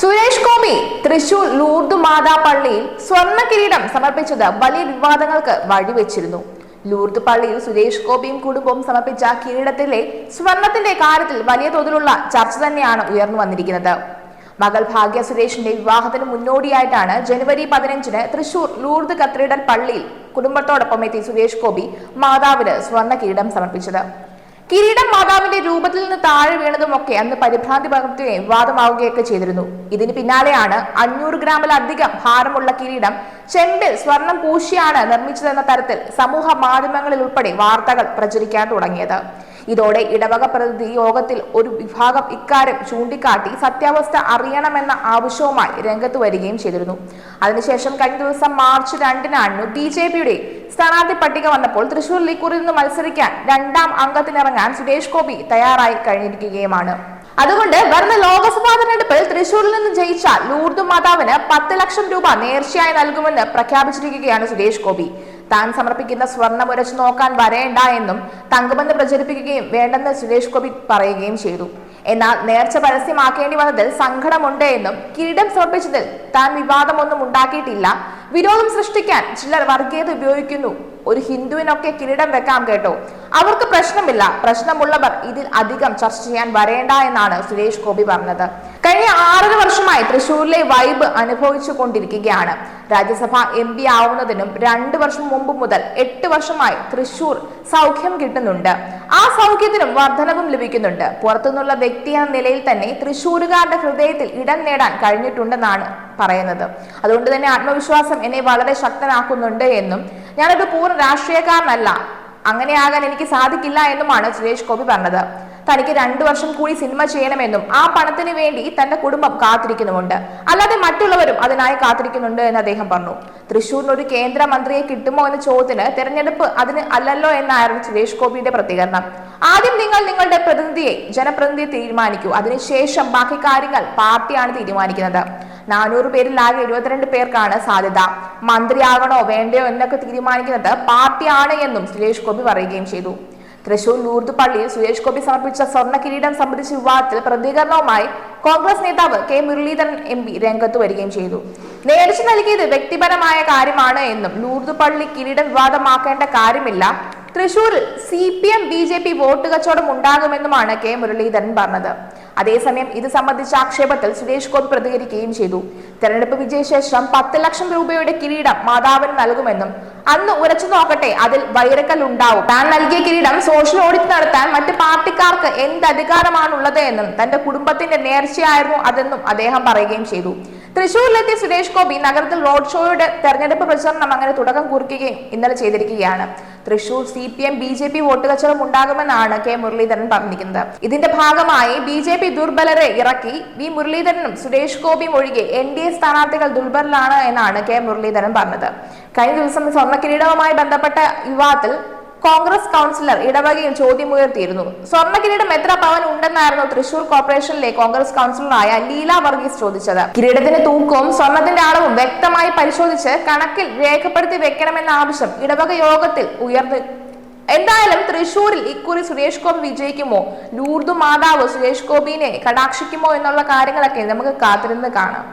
Suresh Gopi Thrissur Lourdes Matha പള്ളിയിൽ സ്വർണ കിരീടം സമർപ്പിച്ചത് വലിയ വിവാദങ്ങൾക്ക് വഴിവെച്ചിരുന്നു. ലൂർദ് പള്ളിയിൽ സുരേഷ് ഗോപിയും കുടുംബവും സമർപ്പിച്ച കിരീടത്തിലെ സ്വർണത്തിന്റെ കാര്യത്തിൽ വലിയ തോതിലുള്ള ചർച്ച തന്നെയാണ് ഉയർന്നു വന്നിരിക്കുന്നത്. മകൾ ഭാഗ്യ സുരേഷിന്റെ വിവാഹത്തിന് മുന്നോടിയായിട്ടാണ് ജനുവരി പതിനഞ്ചിന് തൃശൂർ ലൂർദ് കത്തീഡ്രൽ പള്ളിയിൽ കുടുംബത്തോടൊപ്പം എത്തി സുരേഷ് ഗോപി മാതാവിന് സ്വർണ കിരീടം സമർപ്പിച്ചത്. കിരീടം മാതാവിന്റെ രൂപത്തിൽ നിന്ന് താഴെ വീണതുമൊക്കെ അന്ന് പരിഭ്രാന്തി പകർത്തുകയും വാദമാവുകയൊക്കെ ചെയ്തിരുന്നു. ഇതിന് പിന്നാലെയാണ് അഞ്ഞൂറ് ഗ്രാമിലധികം ഭാരമുള്ള കിരീടം ചെമ്പിൽ സ്വർണം പൂശിയാണ് നിർമ്മിച്ചതെന്ന തരത്തിൽ സമൂഹ മാധ്യമങ്ങളിൽ ഉൾപ്പെടെ വാർത്തകൾ പ്രചരിക്കാൻ തുടങ്ങിയത്. ഇതോടെ ഇടവക പ്രതിനിധി യോഗത്തിൽ ഒരു വിഭാഗം ഇക്കാര്യം ചൂണ്ടിക്കാട്ടി സത്യാവസ്ഥ അറിയണമെന്ന ആവശ്യവുമായി രംഗത്ത് വരികയും ചെയ്തിരുന്നു. അതിനുശേഷം കഴിഞ്ഞ ദിവസം മാർച്ച് രണ്ടിനാണ് ബി ജെ പിയുടെ സ്ഥാനാർത്ഥി പട്ടിക വന്നപ്പോൾ തൃശൂരിൽ ഇക്കുറിയിൽ നിന്ന് മത്സരിക്കാൻ രണ്ടാം അംഗത്തിനിറങ്ങാൻ സുരേഷ് ഗോപി തയ്യാറായി കഴിഞ്ഞിരിക്കുകയുമാണ്. അതുകൊണ്ട് വരുന്ന ലോക്സഭാ തെരഞ്ഞെടുപ്പിൽ തൃശൂരിൽ നിന്ന് ജയിച്ച ലൂർദ് മാതാവിന് പത്ത് ലക്ഷം രൂപ നേർച്ചയായി നൽകുമെന്ന് പ്രഖ്യാപിച്ചിരിക്കുകയാണ് സുരേഷ് ഗോപി. താൻ സമർപ്പിക്കുന്ന സ്വർണം ഉരച്ചു നോക്കാൻ വരേണ്ട എന്നും തങ്കമെന്ന് പ്രചരിപ്പിക്കുകയും വേണ്ടെന്ന് സുരേഷ് ഗോപി പറയുകയും ചെയ്തു. എന്നാൽ നേർച്ച പരസ്യമാക്കേണ്ടി വന്നതിൽ സങ്കടമുണ്ട് എന്നും കിരീടം സമർപ്പിച്ചതിൽ താൻ വിവാദമൊന്നും ഉണ്ടാക്കിയിട്ടില്ല. വിരോധം സൃഷ്ടിക്കാൻ ചിലർ വർഗീയത ഉപയോഗിക്കുന്നു. ഒരു ഹിന്ദുവിനൊക്കെ കിരീടം വെക്കാം കേട്ടോ. അവർക്ക് പ്രശ്നമില്ല. പ്രശ്നമുള്ളവർ ഇതിൽ അധികം ചർച്ച ചെയ്യാൻ വരേണ്ട എന്നാണ് സുരേഷ് ഗോപി പറഞ്ഞത്. കഴിഞ്ഞ ആറര വർഷമായി തൃശൂരിലെ വൈബ് അനുഭവിച്ചു കൊണ്ടിരിക്കുകയാണ്. രാജ്യസഭ എം പി ആവുന്നതിനും രണ്ടു വർഷം മുമ്പ് മുതൽ എട്ട് വർഷമായി തൃശൂർ സൗഖ്യം കിട്ടുന്നുണ്ട്. ആ സൗഖ്യത്തിനും വർധനവും ലഭിക്കുന്നുണ്ട്. പുറത്തുനിന്നുള്ള വ്യക്തി എന്ന നിലയിൽ തന്നെ തൃശൂരുകാരുടെ ഹൃദയത്തിൽ ഇടം നേടാൻ കഴിഞ്ഞിട്ടുണ്ടെന്നാണ് പറയുന്നത്. അതുകൊണ്ട് തന്നെ ആത്മവിശ്വാസം എന്നെ വളരെ ശക്തനാക്കുന്നുണ്ട് എന്നും ഞാനൊരു പൂർണ രാഷ്ട്രീയക്കാരനല്ല. അങ്ങനെയാകാൻ എനിക്ക് സാധിക്കില്ല എന്നുമാണ് സുരേഷ് ഗോപി പറഞ്ഞത്. തനിക്ക് രണ്ടു വർഷം കൂടി സിനിമ ചെയ്യണമെന്നും ആ പണത്തിന് വേണ്ടി തന്റെ കുടുംബം കാത്തിരിക്കുന്നുമുണ്ട്. അല്ലാതെ മറ്റുള്ളവരും അതിനായി കാത്തിരിക്കുന്നുണ്ട് എന്ന് അദ്ദേഹം പറഞ്ഞു. തൃശൂരിന് ഒരു കേന്ദ്രമന്ത്രിയെ കിട്ടുമോ എന്ന ചോദ്യത്തിന് തെരഞ്ഞെടുപ്പ് അതിന് അല്ലല്ലോ എന്നായിരുന്നു സുരേഷ് ഗോപിയുടെ പ്രതികരണം. ആദ്യം നിങ്ങൾ നിങ്ങളുടെ പ്രതിനിധിയെ ജനപ്രതിനിധിയെ തീരുമാനിക്കൂ. അതിനുശേഷം ബാക്കി കാര്യങ്ങൾ പാർട്ടിയാണ് തീരുമാനിക്കുന്നത്. നാനൂറ് പേരിൽ ആകെ എഴുപത്തിരണ്ട് പേർക്കാണ് സാധ്യത. മന്ത്രിയാകണോ വേണ്ടയോ എന്നൊക്കെ തീരുമാനിക്കുന്നത് പാർട്ടിയാണ് എന്നും സുരേഷ് ഗോപി പറയുകയും ചെയ്തു. തൃശൂർ ലൂർദ് പള്ളിയിൽ സുരേഷ് ഗോപി സമർപ്പിച്ച സ്വർണ കിരീടം സംബന്ധിച്ച വിവാദത്തിൽ പ്രതികരണവുമായി കോൺഗ്രസ് നേതാവ് കെ മുരളീധരൻ എം പി രംഗത്ത് വരികയും ചെയ്തു. നേരിച്ചു നൽകിയത് വ്യക്തിപരമായ കാര്യമാണ് എന്നും ലൂർദ് പള്ളി കിരീടം വിവാദമാക്കേണ്ട കാര്യമില്ല. തൃശൂരിൽ C P M B J P vote കച്ചവടം ഉണ്ടാകുമെന്നുമാണ് കെ മുരളീധരൻ പറഞ്ഞത്. അതേസമയം ഇത് സംബന്ധിച്ച ആക്ഷേപത്തിൽ സുരേഷ് ഗോപി പ്രതികരിക്കുകയും ചെയ്തു. തെരഞ്ഞെടുപ്പ് വിജയശേഷം പത്ത് ലക്ഷം രൂപയുടെ കിരീടം മാതാവിന് നൽകുമെന്നും അന്ന് ഉരച്ചു നോക്കട്ടെ അതിൽ വൈറക്കൽ ഉണ്ടാവും താൻ നൽകിയ കിരീടം സോഷ്യൽ ഓഡിറ്റ് നടത്താൻ മറ്റ് പാർട്ടിക്കാർക്ക് എന്ത് അധികാരമാണുള്ളത് എന്നും തന്റെ കുടുംബത്തിന്റെ നേർച്ചയായിരുന്നു അതെന്നും അദ്ദേഹം പറയുകയും ചെയ്തു. തൃശൂരിലെത്തിയ സുരേഷ് ഗോപി നഗരത്തിൽ റോഡ് ഷോയുടെ തെരഞ്ഞെടുപ്പ് പ്രചരണം അങ്ങനെ തുടക്കം കുറിക്കുകയും ഇന്നലെ ചെയ്തിരിക്കുകയാണ്. Thrissur C P M B J P vote കച്ചവടം ഉണ്ടാകുമെന്നാണ് കെ മുരളീധരൻ പറഞ്ഞിരിക്കുന്നത്. ഇതിന്റെ ഭാഗമായി ബി ജെ പി ദുർബലരെ ഇറക്കി വി മുരളീധരനും സുരേഷ് ഗോപിയും ഒഴികെ എൻ ഡി എ സ്ഥാനാർത്ഥികൾ ദുർബലരാണ് എന്നാണ് കെ മുരളീധരൻ പറഞ്ഞത്. കഴിഞ്ഞ ദിവസം സ്വർണ കിരീടവുമായി ബന്ധപ്പെട്ട വിവാദത്തിൽ കോൺഗ്രസ് കൗൺസിലർ ഇടവകയിൽ ചോദ്യമുയർത്തിയിരുന്നു. സ്വർണ കിരീടം എത്ര പവൻ ഉണ്ടെന്നായിരുന്നു തൃശൂർ കോർപ്പറേഷനിലെ കോൺഗ്രസ് കൗൺസിലറായ ലീല വർഗീസ് ചോദിച്ചത്. കിരീടത്തിന്റെ തൂക്കവും സ്വർണത്തിന്റെ അളവും വ്യക്തമായി പരിശോധിച്ച് കണക്കിൽ രേഖപ്പെടുത്തി വെക്കണമെന്ന ആവശ്യം ഇടവക യോഗത്തിൽ ഉയർന്നു എന്തായാലും തൃശൂരിൽ ഇക്കുറി സുരേഷ് ഗോപി വിജയിക്കുമോ? ലൂർദു മാതാവ് സുരേഷ് ഗോപിനെ കടാക്ഷിക്കുമോ എന്നുള്ള കാര്യങ്ങളൊക്കെ നമുക്ക് കാത്തിരുന്ന് കാണാം.